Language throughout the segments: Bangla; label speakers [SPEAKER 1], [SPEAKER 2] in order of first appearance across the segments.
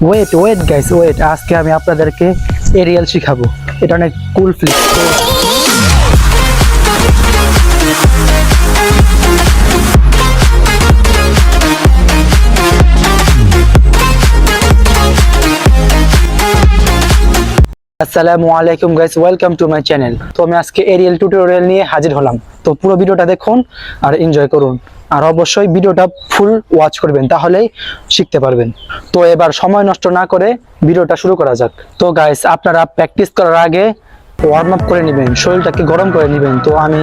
[SPEAKER 1] ওয়েট ওয়েট গাইস ওয়েট আজকে আমি আপনাদেরকে এরিয়াল শিখাবো। এটা অনেক কুল ফ্লিপ আসসালামু আলাইকুম guys welcome to my channel তো আমি আজকে এরিয়াল টিউটোরিয়াল নিয়ে হাজির হলাম। তো পুরো ভিডিওটা দেখুন আর এনজয় করুন। আর অবশ্যই ভিডিওটা ফুল ওয়াচ করবেন, তাহলেই শিখতে পারবেন। তো এবার সময় নষ্ট না করে ভিডিওটা শুরু করা যাক। তো গাইস আপনারা প্র্যাকটিস করার আগে ওয়ার্ম আপ করে নেবেন, শরীরটাকে গরম করে নেবেন। তো আমি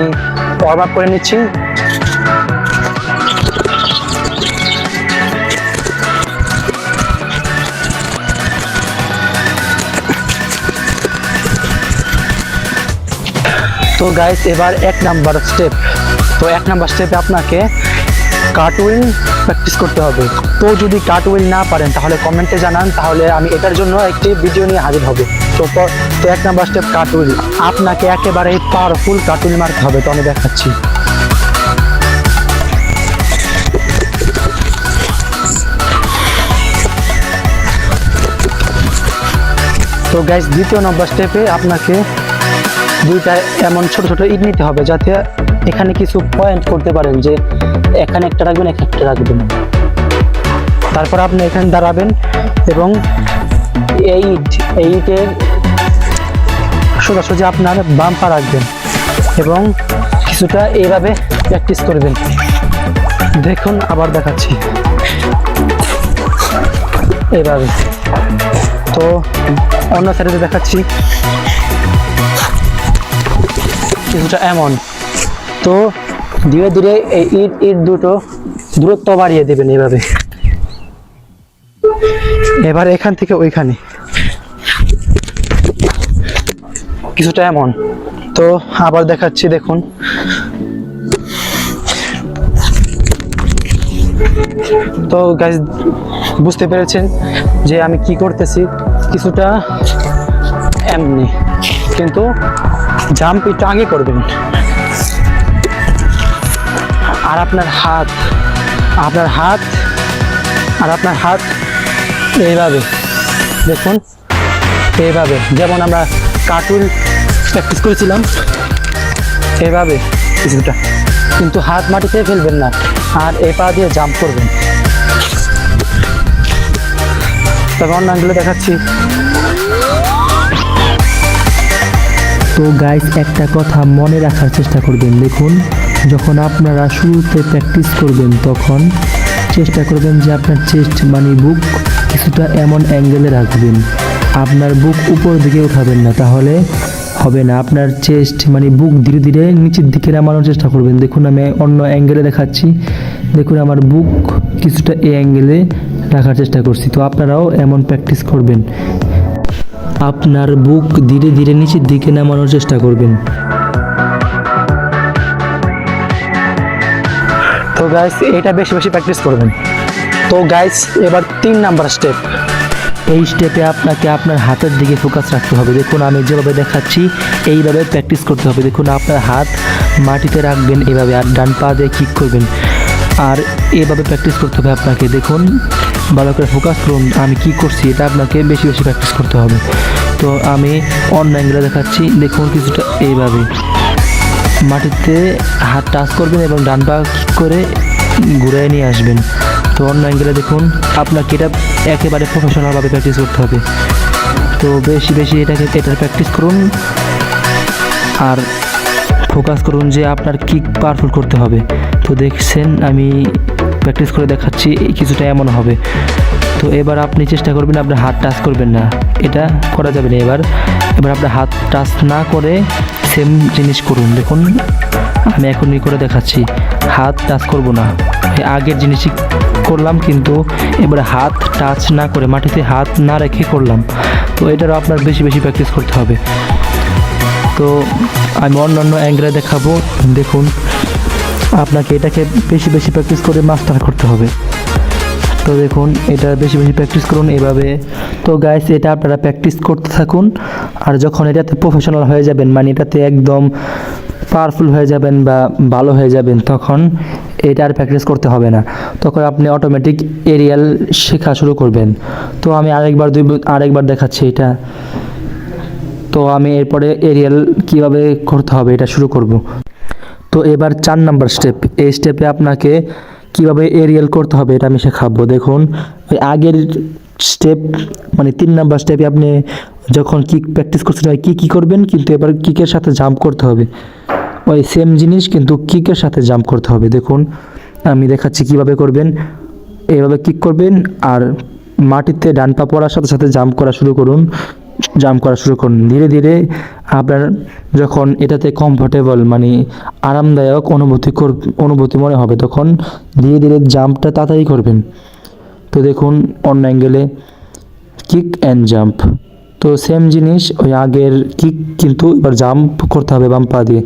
[SPEAKER 1] ওয়ার্ম আপ করে নিচ্ছি। তো গাইস এবার এক নাম্বার স্টেপ তো এক নাম্বার স্টেপে আপনাকে কার্টউইল প্র্যাকটিস করতে হবে। তো যদি কার্টউইল না পারেন, তাহলে কমেন্টে জানান। তাহলে আমি এটার জন্য একটি ভিডিও নিয়ে হাজির হবে। তো তো এক নাম্বার স্টেপ কার্টউইল আপনাকে একেবারে পাওয়ারফুল কার্টউইল মারতে হবে, তো আমি দেখাচ্ছি। তো গাইস দ্বিতীয় নম্বর স্টেপে আপনাকে দুইটা এমন ছোট ছোট ইট নিতে হবে যাতে এখানে কিছু পয়েন্ট করতে পারেন যে এখানে একটা রাখবেন, এখানে একটা রাখবেন। তারপর আপনি এখানে দাঁড়াবেন এবং এই ইট, এই ইটের সোজাসুজি আপনার বাম পা রাখবেন এবং কিছুটা এইভাবে প্র্যাকটিস করবেন। দেখুন, আবার দেখাচ্ছি। এইভাবে। তো অন্য সাইডে দেখাচ্ছি। কিছুটা এমন। তো ধীরে ধীরে এই ইট ইট দুটো দূরত্ব বাড়িয়ে দেবেন এভাবে এবার এখান থেকে ওইখানে। কিছুটা এমন। তো আবার দেখাচ্ছি, দেখুন। তো গাইজ বুঝতে পেরেছেন যে আমি কি করতেছি? কিছুটা এমনি। কিন্তু জাম্প একটু আগে করবেন। আর আপনার হাত আপনার হাত, আর আপনার হাত এইভাবে, দেখুন, এইভাবে। যেমন আমরা কার্টুন প্র্যাকটিস করেছিলাম, এইভাবে কিছুটা। কিন্তু হাত মাটিতে ফেলবেন না, আর এ পা দিয়ে জাম্প করবেন। তবে অন্য আঙ্গুলে দেখাচ্ছি।
[SPEAKER 2] তো গাইস একটা কথা মনে রাখার চেষ্টা করবেন। দেখুন, যখন আপনারা শুরুতে প্র্যাকটিস করবেন, তখন চেষ্টা করবেন যে আপনার চেস্ট মানে বুক কিছুটা এমন অ্যাঙ্গেলে রাখবেন। আপনার বুক উপর দিকে উঠাবেন না, তাহলে হবে না। আপনার চেস্ট মানে বুক ধীরে ধীরে নিচের দিকে নামানোর চেষ্টা করবেন। দেখুন, আমি অন্য অ্যাঙ্গেলে দেখাচ্ছি। দেখুন, আমার বুক কিছুটা এই অ্যাঙ্গেলে রাখার চেষ্টা করছি। তো আপনারাও এমন প্র্যাকটিস করবেন। আপনার বুক ধীরে ধীরে নিচের দিকে নামানোর চেষ্টা করবেন।
[SPEAKER 1] তো গাইস এটা বেশি বেশি প্র্যাকটিস করবেন। তো গাইস এবার তিন নাম্বার স্টেপ
[SPEAKER 2] এই স্টেপে আপনাকে আপনার হাতের দিকে ফোকাস রাখতে হবে। দেখুন আমি যেভাবে দেখাচ্ছি এইভাবে প্র্যাকটিস করতে হবে। দেখুন আপনার হাত মাটিতে রাখবেন এভাবে আর ডান পা দিয়ে কিক করবেন। আর এভাবে প্র্যাকটিস করতে হবে আপনাকে। দেখুন, ভালো করে ফোকাস করুন, আমি কি করছি, এটা আপনাকে বেশি বেশি প্র্যাকটিস করতে হবে। তো আমি অন্য অ্যাঙ্গেলে দেখাচ্ছি, দেখুন কিছুটা এইভাবে। মাটিতে হাত টাচ করবেন এবং ডান পা করে ঘুরে নিয়ে আসবেন। তো অন্য অ্যাঙ্গেলে দেখুন, আপনাকে এটা একেবারে প্রফেশনালভাবে প্র্যাকটিস করতে হবে। তো বেশি বেশি এটাকে, এটার প্র্যাকটিস করুন। আর ফোকাস করুন যে আপনার কিক পাওয়ারফুল করতে হবে। তো দেখছেন, আমি প্র্যাকটিস করে দেখাচ্ছি কিছুটা এমন হবে। তো এবার আপনি চেষ্টা করবেন, আপনার হাত টাচ করবেন না। এটা করা যাবে না এবার। এবার আপনার হাত টাচ না করে সেম জিনিস করুন। দেখুন, আমি এখনই করে দেখাচ্ছি। হাত টাচ করব না। আগের জিনিসই করলাম, কিন্তু এবার হাত টাচ না করে, মাটিতে হাত না রেখে করলাম। তো এটারও আপনার বেশি বেশি প্র্যাকটিস করতে হবে। তো আমি অন্যান্য অ্যাঙ্গেলে দেখাবো। দেখুন আপনাকে এটাকে বেশি বেশি প্র্যাকটিস করে মাস্টার করতে হবে। তো দেখুন, এটা বেশি বেশি প্র্যাকটিস করুন এভাবে। তো গাইস এটা আপনারা প্র্যাকটিস করতে থাকুন। আর যখন এটাতে প্রফেশনাল হয়ে যাবেন মানে এটাতে একদম পাওয়ারফুল হয়ে যাবেন বা ভালো হয়ে যাবেন, তখন এটা আর প্র্যাকটিস করতে হবে না। তখন আপনি অটোমেটিক এরিয়াল শেখা শুরু করবেন। তো আমি আরেকবার দুই, আরেকবার দেখাচ্ছি এটা। তো আমি এরপরে এরিয়াল কীভাবে করতে হবে এটা শুরু করব। তো এবার চার নাম্বার স্টেপ এই স্টেপে আপনাকে কীভাবে এরিয়াল করতে হবে এটা আমি শেখাবো। দেখুন, ওই আগের স্টেপ মানে তিন নাম্বার স্টেপে আপনি যখন কিক প্র্যাকটিস করছেন, ওই কী কী করবেন, কিন্তু এবার কিকের সাথে জাম্প করতে হবে। ওই সেম জিনিস, কিন্তু কিকের সাথে জাম্প করতে হবে। দেখুন, আমি দেখাচ্ছি কীভাবে করবেন। এইভাবে কিক করবেন, আর মাটিতে ডান পা পড়ার সাথে সাথে জাম্প করা শুরু করুন। জাম্প করা শুরু করুন। ধীরে ধীরে আপনার যখন এটাতে কমফোর্টেবল মানে আরামদায়ক অনুভূতি কর অনুভূতি মনে হবে, তখন ধীরে ধীরে জাম্পটা তাড়াতাড়ি করবেন। তো দেখুন, অন্য অ্যাঙ্গেলে কিক অ্যান্ড জাম্প তো সেম জিনিস, ওই আগের কিক কিন্তু এবার জাম্প করতে হবে বাম পা দিয়ে।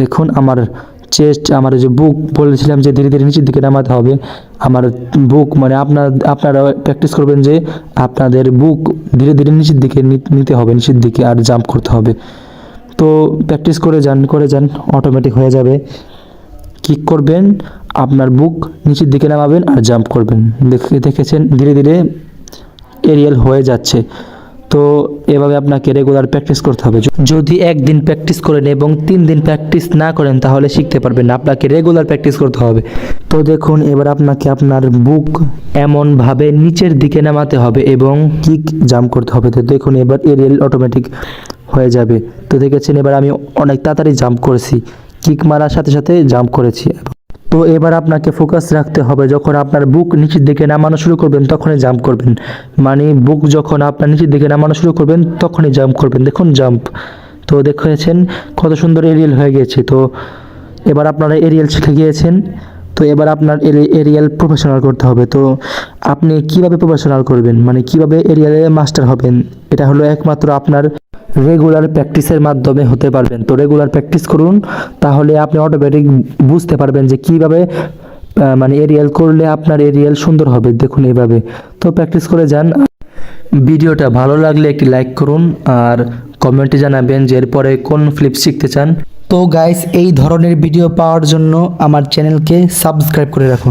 [SPEAKER 2] দেখুন, আমার চেস্ট আমার যে বুক বলেছিলাম যে ধীরে ধীরে নিচের দিকে নামাতে হবে, আমার বুক মানে আপনার, আপনারা প্র্যাকটিস করবেন যে আপনাদের বুক ধীরে ধীরে নিচের দিকে নিতে হবে, নিচের দিকে আর জাম্প করতে হবে। তো প্র্যাকটিস করে যান করে যান অটোমেটিক হয়ে যাবে। কিক করবেন, আপনার বুক নিচের দিকে নামাবেন আর জাম্প করবেন। দেখে, দেখেছেন, ধীরে ধীরে এরিয়াল হয়ে যাচ্ছে। তো এভাবে আপনাকে রেগুলার প্র্যাকটিস করতে হবে। যদি একদিন প্র্যাকটিস করেন এবং তিন দিন প্র্যাকটিস না করেন, তাহলে শিখতে পারবেন না। আপনাকে রেগুলার প্র্যাকটিস করতে হবে। তো দেখুন, এবার আপনাকে আপনার বুক এমনভাবে নিচের দিকে নামাতে হবে এবং কিক জাম্প করতে হবে। তো দেখুন, এবার এরিয়াল অটোমেটিক হয়ে যাবে। তো দেখেছেন, এবার আমি অনেক তাড়াতাড়ি জাম্প করেছি। কিক মারার সাথে সাথে জাম্প করেছি। তো এবার আপনাকে ফোকাস রাখতে হবে, যখন আপনার বুক নিচের দিকে নামানো শুরু করবেন, তখনই জাম্প করবেন। মানে বুক যখন আপনার নিচের দিকে নামানো শুরু করবেন, তখনই জাম্প করবেন। দেখুন জাম্প তো দেখেছেন কত সুন্দর এরিয়াল হয়ে গেছে। তো এবার আপনারা এরিয়াল শিখে গিয়েছেন। তো এবার আপনার এরিয়াল প্রফেশনাল করতে হবে। তো আপনি কীভাবে প্রফেশনাল করবেন? মানে কীভাবে এরিয়ালে মাস্টার হবেন? এটা হলো একমাত্র আপনার রেগুলার প্র্যাকটিসের মাধ্যমে হতে পারবেন। তো রেগুলার প্র্যাকটিস করুন, তাহলে আপনি অটোমেটিক বুঝতে পারবেন যে কীভাবে মানে এরিয়াল করলে আপনার এরিয়াল সুন্দর হবে। দেখুন এইভাবে। তো প্র্যাকটিস করে যান। ভিডিওটা ভালো লাগলে একটি লাইক করুন, আর কমেন্টে জানাবেন যে এরপরে কোন ফ্লিপ শিখতে চান।
[SPEAKER 1] তো গাইস এই ধরনের ভিডিও পাওয়ার জন্য আমার চ্যানেলকে সাবস্ক্রাইব করে রাখুন।